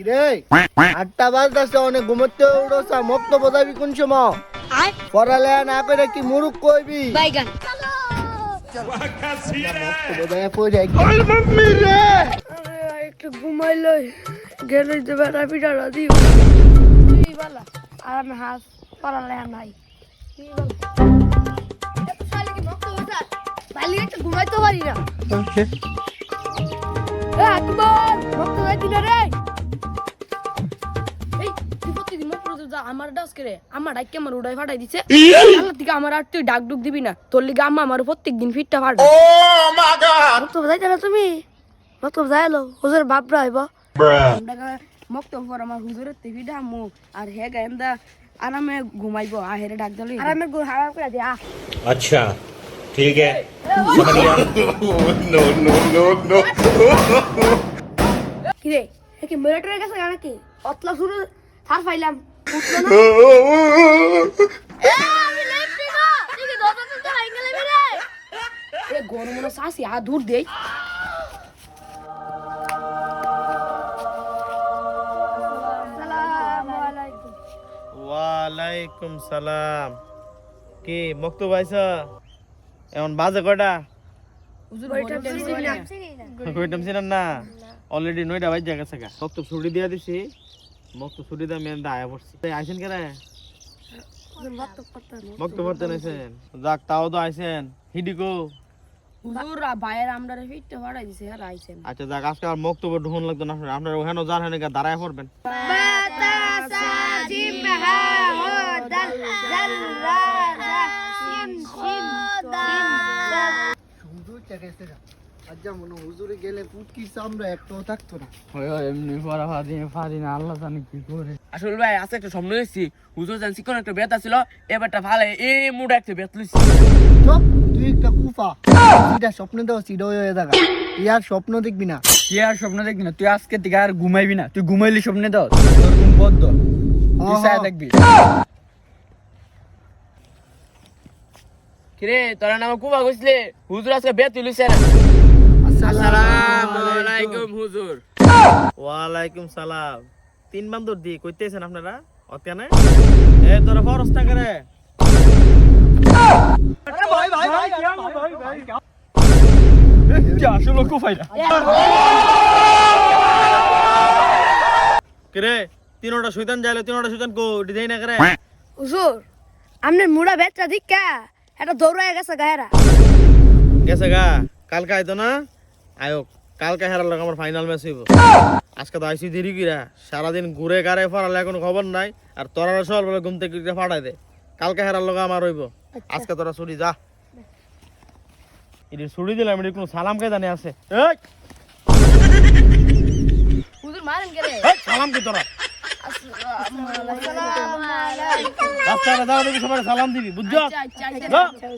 কিরে? আটটা বাজতেছে অনেক ঘুমোতে উঠোছা মক্ত বোঝাবি কোন সময়? পড়ালেখা না করে কি মুরুখ কইবি? বাইগান। গেলে আর পড়ালেখা নাই। ঘুমাইতে পারি না। আকবর মক্ত যাইতি না রে। যা আমার ডাস করে আমার ডাইকে আমার উড়াই ফাটাই দিছে আল্লাহ থেকে আমার আর তুই ডাক ডুক দিবি না তোর লিগে আম্মা আমার প্রত্যেক দিন ফিটটা ফাটা মক্ত যাইতে না তুমি মক্ত যাইলো হুজুর বাপরা আইব মক্ত পর আমার হুজুরের থেকে ডামু আর হে গান্দা আরামে ঘুমাইবো আর হেরে ডাক দিলি আরামে গো হারাম করে দিয়া अच्छा ठीक है समझ गया কিরে এ কি মিলিটারি গেছে গানা কি অতলা শুরু থার পাইলাম উঠলো না এ গরম দূর দেই ওয়ালাইকুম সালাম। কি মক্ত পাইছা? এমন বাজে কয়টা? কইতাম ছিলাম না। অলরেডি নয়টা বাজে গেছে গা। মক্ত ছুটি দিয়া দিছি। মক্ত ছুটি দিয়ে মেন আয়া পড়ছি আইছেন কেন মক্ত পড়তে নাইছেন যাক তাও তো আইছেন হিডিকো আচ্ছা যাক আজকে আর মক্তব্য ঢুকন লাগতো না আপনার ওখানে যার হেনে দাঁড়ায় পড়বেন মনে হুজুরে গেলে পুটকি চামড়া একটাও থাকতো না। এমনি পড়া পারি পারি না আল্লাহ জানে কি করে। আসলে ভাই আছে একটা স্বপ্ন দেখছি। হুজুর জান চিকন একটা বেত ছিল এবারটা ভালো এই মুড একটা বেত লইছি। চুপ তুই একটা কুফা। এটা স্বপ্ন দেওয়া সিড হয়ে থাকা। ইয়ার স্বপ্ন দেখবি না। কি আর স্বপ্ন দেখবি না? তুই আজকে থেকে আর ঘুমাইবি না। তুই ঘুমাইলি স্বপ্নে দাও তোর ঘুম বদ্ধ তুই আহা। দেখবি কিরে তোরা নাম কুবা কইছিলে? হুজুর আজকে বেত লইছে। না আলাইকুম হুজুর। ওয়ালাইকুম সালাম তিন বান্দর দি কইতেছেন আপনারা? অতকানে এ তোরা ফরস্তা করে আসলে কুফাইলা কিরে তিনোটা যাইলে কো ডিজাইন না করে? হুজুর মুড়া বেচা দিকা এটা দৌড়ায় গেছে গায়েরা। গেছে গা কালকে আইতো না? আয়োক কালকে হেরার লোক আমার ফাইনাল ম্যাচ হইব। আজকে তো আইসি দেরি কিরা সারাদিন ঘুরে গাড়ে ফাড়ালে কোনো খবর নাই আর তোরা সকাল বলে ঘুম থেকে ফাড়াই দে। কালকে হেরার লোক আমার হইব। আজকে তোরা ছুটি যা। এটি ছুটি দিলাম এটি কোনো সালাম কে জানে আছে। এই, হুজুর মারেন গেলে এই, সালাম কি তোরা। রাস্তায় দাঁড়া সবাই সালাম দিবি বুঝছ? আচ্ছা আচ্ছা।